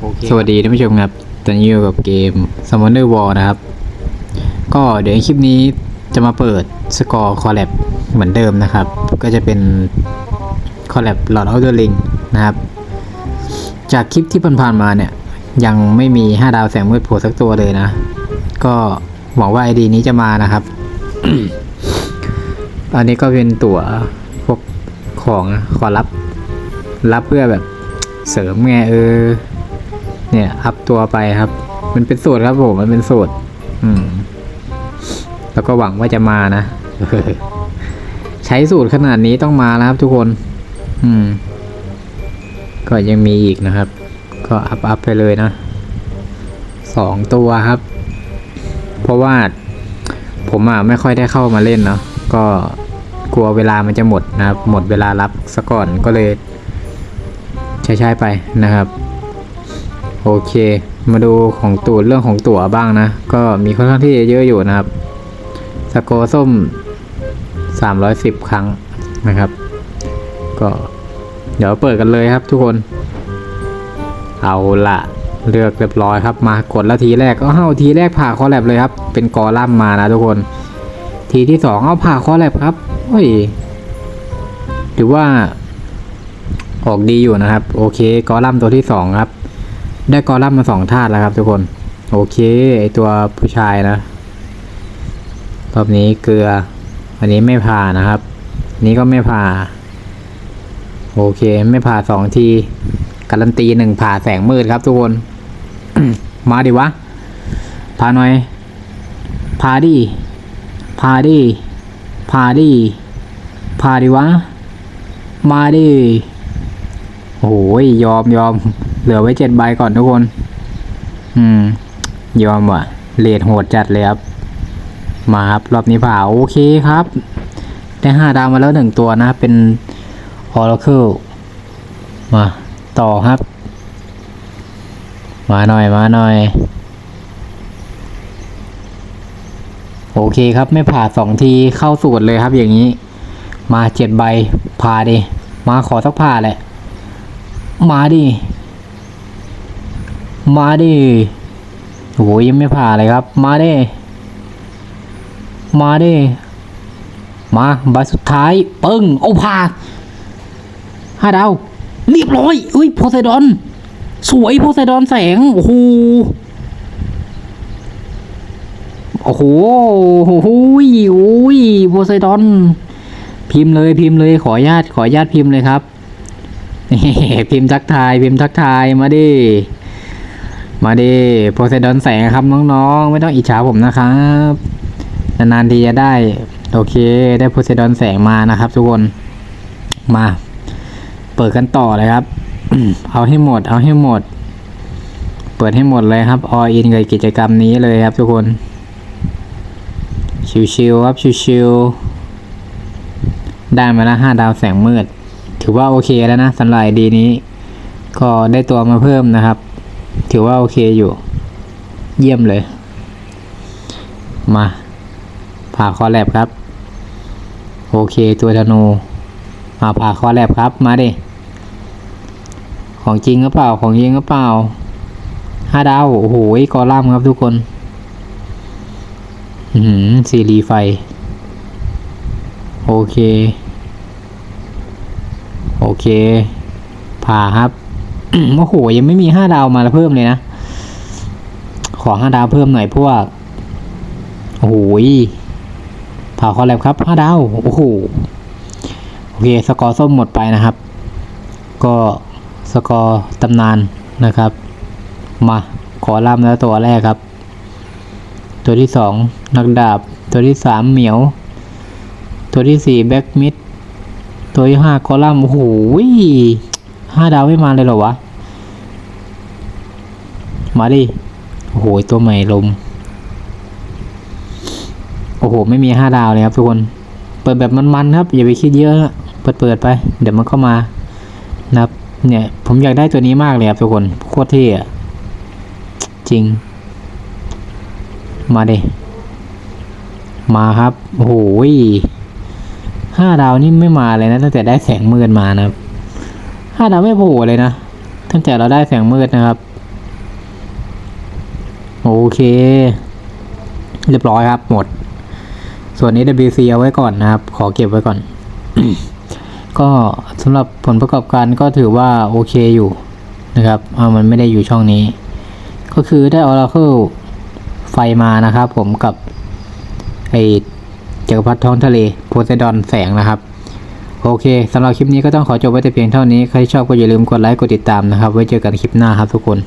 โอเคสวัสดีท่านผู้ชมครับ ตอนนี้อยู่กับเกม Summoner War นะครับ ก็เดี๋ยวในคลิปนี้จะมาเปิดสกอร์คอลแลบเหมือนเดิมนะครับ ก็จะเป็นคอลแลบ Lord of the Ring นะครับ จากคลิปที่ผ่านๆมาเนี่ย ยังไม่มี 5 ดาวแสงมืดโผล่สักตัวเลยนะ ก็หวังว่าไอดีนี้จะมานะครับ อันนี้ก็เป็นตั๋วพวกของขอรับ รับเพื่อแบบเสริมไงเออ เนี่ยอัพตัวไปครับ มันเป็นสูตรครับผมมันเป็นสูตร อืม แล้วก็หวังว่าจะมานะใช้สูตรขนาดนี้ต้องมาแล้วครับทุกคน อืม ก็ยังมีอีกนะครับ ก็อัพอัพไปเลยนะสองตัวครับ เพราะว่าผมอะไม่ค่อยได้เข้ามาเล่นเนาะก็กลัวเวลามันจะหมดนะครับ หมดเวลารับซะก่อนก็เลย ใช้ใช้ไปนะครับ โอเค มาดูของตัวเรื่องของตั๋วบ้างนะ ก็มีค่อนข้างที่จะเยอะอยู่นะครับ สกอร์ส้ม 310 ครั้งนะครับ ก็เดี๋ยวเปิดกันเลยครับทุกคน เอาละเลือกเรียบร้อยครับมากดแล้วทีแรกก็เอ้าทีแรกผ่าคอแลบเลยครับ เป็นกอลัมมานะทุกคน ทีที่สองเอาผ่าคอแลบครับเฮ้ยถือว่าออกดีอยู่นะครับ โอเคกอลัมตัวที่สองครับ ได้กอลัมมาสองธาตุแล้วครับทุกคน โอเค ไอตัวผู้ชายนะรอบนี้เกลือ อันนี้ไม่ผ่านะครับนนี้ก็ไม่ผ่า โอเค ไม่ผ่าสองทีการันตีหนึ่งผ่าแสงมืดครับทุกคน มาดิวะพาหน่อย พาดิ พาดิ พาดิ พาดิวะ มาดิ โอ้ยยอมยอม เหลือไว้เจ็ดใบก่อนทุกคน อืม ยอมว่ะเลดโหดจัดเลยครับ มาครับ รอบนี้ผ่าโอเคครับ ได้ห้าดาวมาแล้วหนึ่งตัวนะ เป็น Oracle มา ต่อครับ มาหน่อยมาหน่อย โอเคครับไม่ผ่าสองทีเข้าสูตรเลยครับอย่างนี้ มาเจ็ดใบผ่าดิ มาขอสักผ่าแหละ มาดิ มาดิโอ้ยยังไม่ผ่าเลยครับ มาดิมาดิมาใบสุดท้าย ปึ้งโอ้ผ่าห้าดาวเรียบร้อยเอ้ยโพไซดอน สวยโพไซดอนแสง โอ้โหโอ้โหโอ้โหโอ้ยโพไซดอน พิมพ์เลยพิมพ์เลยขอญาตขอญาตพิมพ์เลยครับ พิมพ์ทักทาย พิมพ์ทักทายมาดิ มาดิโพไซดอนแสงครับน้องๆ ไม่ต้องอิจฉาผมนะครับนานๆทีจะได้ โอเค ได้โพไซดอนแสงมานะครับ ทุกคนมา เปิดกันต่อเลยครับ เอาให้หมด เอาให้หมด เปิดให้หมดเลยครับออินกับกิจกรรมนี้เลยครับ ทุกคน ชิวๆครับชิวๆได้มาล้วห้าดาวแสงมืด ถือว่าโอเคแล้วนะสำหรับดีนี้ ก็ได้ตัวมาเพิ่มนะครับ ถือว่าโอเคอยู่ เยี่ยมเลย มาผ่าคอแลบครับ โอเคตัวธนู มาผ่าคอแลบครับ มาดิ ของจริงหรือเปล่า ของจริงหรือเปล่าห้าดาว โอ้โหกอลัมครับทุกคน อืมซีรีไฟ โอเค โอเค ผ่าครับ โอ้โหยังไม่มีห้าดาวมาแล้วเพิ่มเลยนะ ขอห้าดาวเพิ่มหน่อยพวก โอ้โหผ่าคอแลบครับห้าดาว โอ้โห โอเค สกอร์ส้มหมดไปนะครับ ก็สกอร์ตำนานนะครับ มาขอล่ำแล้วตัวแรกครับ ตัวที่สองนักดาบ ตัวที่สามเหมียว ตัวที่สี่แบ็กมิด ตัวที่ห้าคอลัมน์โอ้โห ห้าดาวไม่มาเลยเหรอวะ มาดิ โอ้โห ตัวใหม่ลม โอ้โห ไม่มีห้าดาวเลยครับทุกคน เปิดแบบมันๆครับ อย่าไปคิดเยอะ เปิดเปิดๆไป เดี๋ยวมันเข้ามานะครับ เนี่ย ผมอยากได้ตัวนี้มากเลยครับทุกคน โคตรเท่อะจริง มาดิมาครับ โอ้โหห้าดาวนี่ไม่มาเลยนะ ตั้งแต่ได้แสงมืดมานะครับ ห้าดาไม่โผล่เลยนะตั้งแต่เราได้แสงมืดนะครับ โอเค เรียบร้อยครับ หมด ส่วน AWC เอาไว้ก่อนนะครับ ขอเก็บไว้ก่อน ก็สำหรับผลประกอบการก็ถือว่าโอเคอยู่นะครับเอามันไม่ได้อยู่ช่องนี้ ก็คือได้ Oracle ไฟมานะครับผมกับไอจักรพรรดิท้องทะเลโพไซดอนแสงนะครับ โอเคสำหรับคลิปนี้ก็ต้องขอจบไว้แต่เพียงเท่านี้ ใครชอบก็อย่าลืมกดไลค์กดติดตามนะครับ ไว้เจอกันคลิปหน้าครับทุกคน